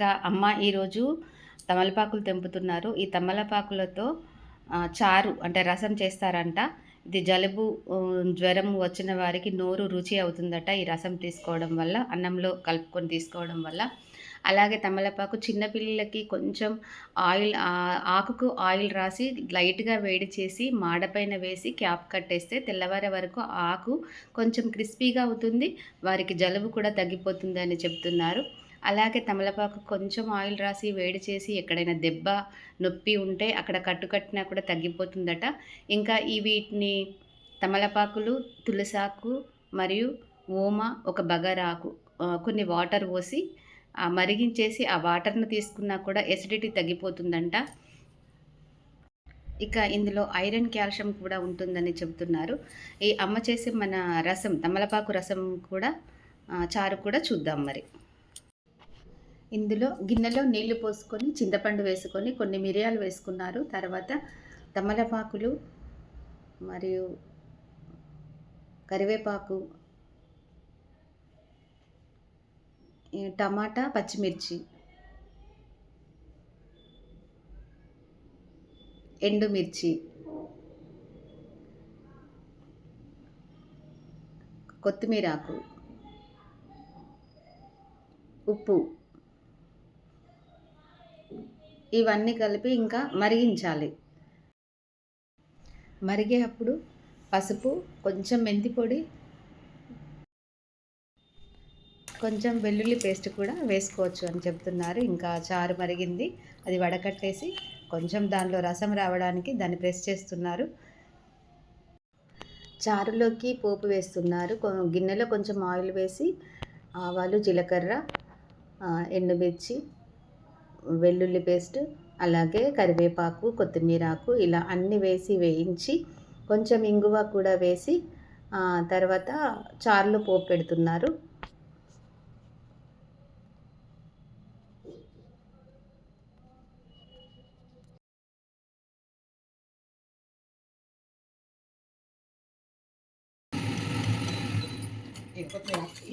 ఇంకా అమ్మ ఈరోజు తమలపాకులు తెంపుతున్నారు. ఈ తమలపాకులతో చారు అంటే రసం చేస్తారంట. ఇది జలుబు జ్వరం వచ్చిన వారికి నోరు రుచి అవుతుందట ఈ రసం తీసుకోవడం వల్ల అన్నంలో కలుపుకొని తీసుకోవడం వల్ల. అలాగే తమలపాకు చిన్నపిల్లలకి కొంచెం ఆయిల్ ఆకుకు ఆయిల్ రాసి లైట్గా వేడి చేసి మాడపైన వేసి క్యాప్ కట్టేస్తే తెల్లవారే వరకు ఆకు కొంచెం క్రిస్పీగా అవుతుంది. వారికి జలుబు కూడా తగ్గిపోతుంది అని చెప్తున్నారు. అలాగే తమలపాకు కొంచెం ఆయిల్ రాసి వేడి చేసి ఎక్కడైనా దెబ్బ నొప్పి ఉంటే అక్కడ కట్టుకట్టినా కూడా తగ్గిపోతుందట. ఇంకా ఈ వీటిని తమలపాకులు తులసాకు మరియు ఓమ ఒక బగరాకు కొన్ని వాటర్ పోసి మరిగించేసి ఆ వాటర్ను తీసుకున్నా కూడా ఎసిడిటీ తగ్గిపోతుందంట. ఇక ఇందులో ఐరన్ కాల్షియం కూడా ఉంటుందని చెబుతున్నారు. ఈ అమ్మ చేసే మన రసం తమలపాకు రసం కూడా చారు కూడా చూద్దాం మరి. ఇందులో గిన్నెలో నీళ్ళు పోసుకొని చింతపండు వేసుకొని కొన్ని మిరియాలు వేసుకున్నారు. తర్వాత తమలపాకులు మరియు కరివేపాకు టమాటా పచ్చిమిర్చి ఎండుమిర్చి కొత్తిమీర ఆకు ఉప్పు ఇవన్నీ కలిపి ఇంకా మరిగించాలి. మరిగే అప్పుడు పసుపు కొంచెం మెంతి పొడి కొంచెం వెల్లుల్లి పేస్ట్ కూడా వేసుకోవచ్చు అని చెప్తున్నారు. ఇంకా చారు మరిగింది. అది వడకట్టేసి కొంచెం దానిలో రసం రావడానికి దాన్ని ప్రెస్ చేస్తున్నారు. చారులోకి పోపు వేస్తున్నారు. కొ- గిన్నెలో కొంచెం ఆయిల్ వేసి ఆవాలు జీలకర్ర ఎండుమిర్చి వెల్లుల్లి పేస్ట్ అలాగే కరివేపాకు కొత్తిమీర ఆకు ఇలా అన్ని వేసి వేయించి కొంచెం ఇంగువ కూడా వేసి తర్వాత చారులో పోపు పెడుతున్నారు.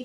ఇది